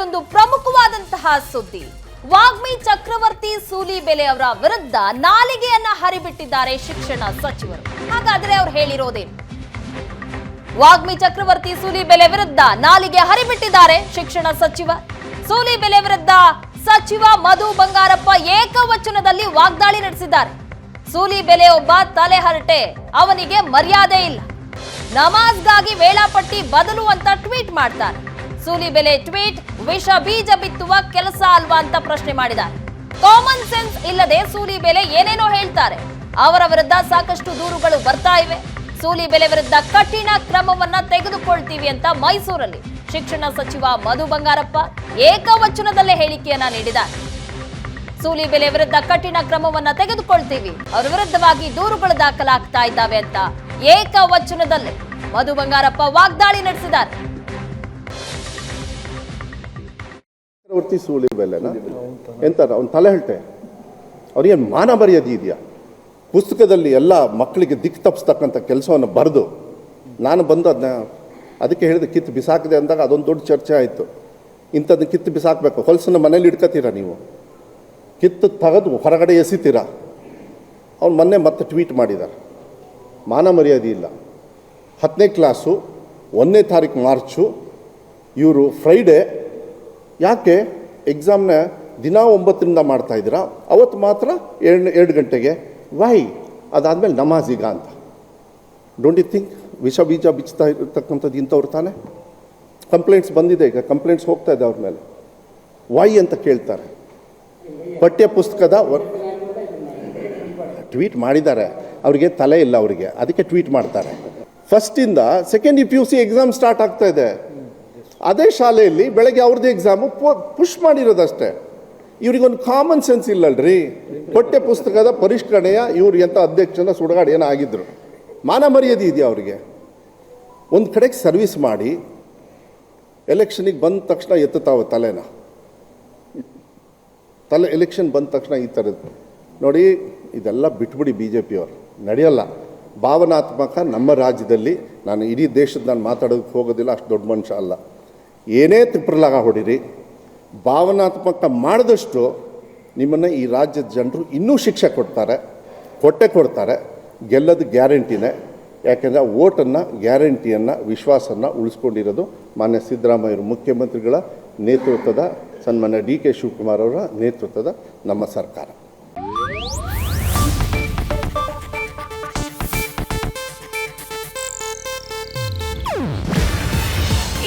ಮತ್ತೊಂದು ಪ್ರಮುಖವಾದಂತಹ ಸುದ್ದಿ. ವಾಗ್ಮಿ ಚಕ್ರವರ್ತಿ ಸೂಲಿಬೆಲೆ ಅವರ ವಿರುದ್ಧ ನಾಲಿಗೆಯನ್ನ ಹರಿಬಿಟ್ಟಿದ್ದಾರೆ ಶಿಕ್ಷಣ ಸಚಿವರು. ಹಾಗಾದ್ರೆ ಅವ್ರು ಹೇಳಿರೋದೇನು? ವಾಗ್ಮಿ ಚಕ್ರವರ್ತಿ ಸೂಲಿ ಬೆಲೆ ವಿರುದ್ಧ ನಾಲಿಗೆ ಹರಿಬಿಟ್ಟಿದ್ದಾರೆ ಶಿಕ್ಷಣ ಸಚಿವ. ಸೂಲಿಬೆಲೆ ವಿರುದ್ಧ ಸಚಿವ ಮಧು ಬಂಗಾರಪ್ಪ ಏಕವಚನದಲ್ಲಿ ವಾಗ್ದಾಳಿ ನಡೆಸಿದ್ದಾರೆ. ಸೂಲಿಬೆಲೆ ಒಬ್ಬ ತಲೆಹರಟೆ ಅವನಿಗೆ ಮರ್ಯಾದೆ ಇಲ್ಲ. ನಮಾಜ್ಗಾಗಿ ವೇಳಾಪಟ್ಟಿ ಬದಲು ಅಂತ ಟ್ವೀಟ್ ಮಾಡ್ತಾರೆ. ಸೂಲಿಬೆಲೆ ಟ್ವೀಟ್, ವಿಷ ಬೀಜ ಬಿತ್ತುವ ಕೆಲಸ ಅಲ್ವಾ ಅಂತ ಪ್ರಶ್ನೆ ಮಾಡಿದ್ದಾರೆ. ಕಾಮನ್ ಸೆನ್ಸ್ ಇಲ್ಲದೆ ಸೂಲಿಬೆಲೆ ಏನೇನೋ ಹೇಳ್ತಾರೆ. ಅವರ ವಿರುದ್ಧ ಸಾಕಷ್ಟು ದೂರುಗಳು ಬರ್ತಾ ಇವೆ. ಸೂಲಿಬೆಲೆ ವಿರುದ್ಧ ಕಠಿಣ ಕ್ರಮವನ್ನ ತೆಗೆದುಕೊಳ್ತೀವಿ ಅಂತ ಮೈಸೂರಲ್ಲಿ ಶಿಕ್ಷಣ ಸಚಿವ ಮಧು ಬಂಗಾರಪ್ಪ ಏಕವಚನದಲ್ಲೇ ಹೇಳಿಕೆಯನ್ನ ನೀಡಿದ್ದಾರೆ. ಸೂಲಿಬೆಲೆ ವಿರುದ್ಧ ಕಠಿಣ ಕ್ರಮವನ್ನ ತೆಗೆದುಕೊಳ್ತೀವಿ. ಅವರ ವಿರುದ್ಧವಾಗಿ ದೂರುಗಳು ದಾಖಲಾಗ್ತಾ ಇದ್ದಾವೆ ಅಂತ ಏಕವಚನದಲ್ಲೇ ಮಧು ಬಂಗಾರಪ್ಪ ವಾಗ್ದಾಳಿ ನಡೆಸಿದ್ದಾರೆ. ಚಕ್ರವರ್ತಿ ಸೂಲಿಬೆಲೆನ ಎಂತ ಅವ್ನ ತಲೆ ಹೇಳ್ತೆ. ಅವ್ರಿಗೆ ಮಾನ ಮರ್ಯಾದೆ ಇದೆಯಾ? ಪುಸ್ತಕದಲ್ಲಿ ಎಲ್ಲ ಮಕ್ಕಳಿಗೆ ದಿಕ್ಕು ತಪ್ಪಿಸ್ತಕ್ಕಂಥ ಕೆಲಸವನ್ನು ಬರೆದು ನಾನು ಬಂದು ಅದನ್ನ ಅದಕ್ಕೆ ಹೇಳಿದೆ ಕಿತ್ತು ಬಿಸಾಕಿದೆ ಅಂದಾಗ ಅದೊಂದು ದೊಡ್ಡ ಚರ್ಚೆ ಆಯಿತು. ಇಂಥದ್ದು ಕಿತ್ತು ಬಿಸಾಕಬೇಕು. ಹೊಲಸನ್ನ ಮನೇಲಿ ಇಡ್ಕೋತೀರಾ ನೀವು? ಕಿತ್ತು ತೆಗೆದು ಹೊರಗಡೆ ಎಸಿತೀರಾ? ಅವ್ನು ಮೊನ್ನೆ ಮತ್ತೆ ಟ್ವೀಟ್ ಮಾಡಿದ್ದಾರೆ ಮಾನ ಮರ್ಯಾದೆ ಇಲ್ಲ. ಹತ್ತನೇ ಕ್ಲಾಸು, ಒಂದನೇ ತಾರೀಕು ಮಾರ್ಚು, ಇವರು ಫ್ರೈಡೇ ಯಾಕೆ ಎಕ್ಸಾಮ್ನ ದಿನ ಒಂಬತ್ತರಿಂದ ಮಾಡ್ತಾ ಇದ್ದೀರಾ? ಅವತ್ತು ಮಾತ್ರ ಎರಡು ಎರಡು ಗಂಟೆಗೆ. ವೈ ಅದಾದಮೇಲೆ ನಮಾಜೀಗ ಅಂತ. ಡೋಂಟ್ ಯು ಥಿಂಕ್ ವಿಷ ಬೀಜ ಬಿಚ್ಚುತ್ತಾ ಇರ್ತಕ್ಕಂಥದ್ದು ಇಂಥವ್ರು ತಾನೆ? ಕಂಪ್ಲೇಂಟ್ಸ್ ಬಂದಿದೆ ಈಗ ಕಂಪ್ಲೇಂಟ್ಸ್ ಹೋಗ್ತಾ ಇದೆ ಅವ್ರ ಮೇಲೆ. ವೈ ಅಂತ ಕೇಳ್ತಾರೆ. ಪಠ್ಯ ಪುಸ್ತಕದ ಟ್ವೀಟ್ ಮಾಡಿದ್ದಾರೆ. ಅವರಿಗೆ ತಲೆ ಇಲ್ಲ ಅವರಿಗೆ. ಅದಕ್ಕೆ ಟ್ವೀಟ್ ಮಾಡ್ತಾರೆ. ಫಸ್ಟಿಂದ second P U C exam start ಆಗ್ತಾ ಇದೆ. ಅದೇ ಶಾಲೆಯಲ್ಲಿ ಬೆಳಗ್ಗೆ ಅವ್ರದ್ದು ಎಕ್ಸಾಮು ಪುಷ್ ಮಾಡಿರೋದಷ್ಟೇ. ಇವ್ರಿಗೊಂದು ಕಾಮನ್ ಸೆನ್ಸ್ ಇಲ್ಲಲ್ರಿ. ಪಠ್ಯ ಪುಸ್ತಕದ ಪರಿಷ್ಕರಣೆಯ ಇವರು ಎಂಥ ಅಧ್ಯಕ್ಷನ ಸುಡಗಾಡು ಏನೋ ಆಗಿದ್ರು. ಮಾನ ಮರ್ಯಾದೆ ಇದೆಯಾ ಅವರಿಗೆ? ಒಂದು ಕಡೆಗೆ ಸರ್ವಿಸ್ ಮಾಡಿ ಎಲೆಕ್ಷನಿಗೆ ಬಂದ ತಕ್ಷಣ ಎತ್ತುತ್ತಾವ ತಲೆನ. ತಲೆ ಎಲೆಕ್ಷನ್ ಬಂದ ತಕ್ಷಣ ಈ ಥರದ್ದು ನೋಡಿ, ಇದೆಲ್ಲ ಬಿಟ್ಬಿಡಿ ಬಿ ಜೆ ಪಿಯವರು ನಡೆಯಲ್ಲ. ಭಾವನಾತ್ಮಕ ನಮ್ಮ ರಾಜ್ಯದಲ್ಲಿ ನಾನು ಇಡೀ ದೇಶದ ನಾನು ಮಾತಾಡೋದಕ್ಕೆ ಹೋಗೋದಿಲ್ಲ, ಅಷ್ಟು ದೊಡ್ಡ ಮನುಷ್ಯ ಅಲ್ಲ. ಏನೇ ತ್ರಿಪ್ರಲಾಗ ಹೊಡಿರಿ, ಭಾವನಾತ್ಮಕ ಮಾಡಿದಷ್ಟು ನಿಮ್ಮನ್ನು ಈ ರಾಜ್ಯದ ಜನರು ಇನ್ನೂ ಶಿಕ್ಷೆ ಕೊಡ್ತಾರೆ, ಹೊಟ್ಟೆ ಕೊಡ್ತಾರೆ, ಗೆಲ್ಲೋದು ಗ್ಯಾರಂಟಿನೇ. ಯಾಕೆಂದರೆ ಓಟನ್ನು, ಗ್ಯಾರಂಟಿಯನ್ನು ವಿಶ್ವಾಸವನ್ನು ಉಳಿಸ್ಕೊಂಡಿರೋದು ಮಾನ್ಯ ಸಿದ್ದರಾಮಯ್ಯರು, ಮುಖ್ಯಮಂತ್ರಿಗಳ ನೇತೃತ್ವದ ಸನ್ಮಾನ್ಯ ಡಿ ಕೆ ಶಿವಕುಮಾರ್ ಅವರ ನೇತೃತ್ವದ ನಮ್ಮ ಸರ್ಕಾರ.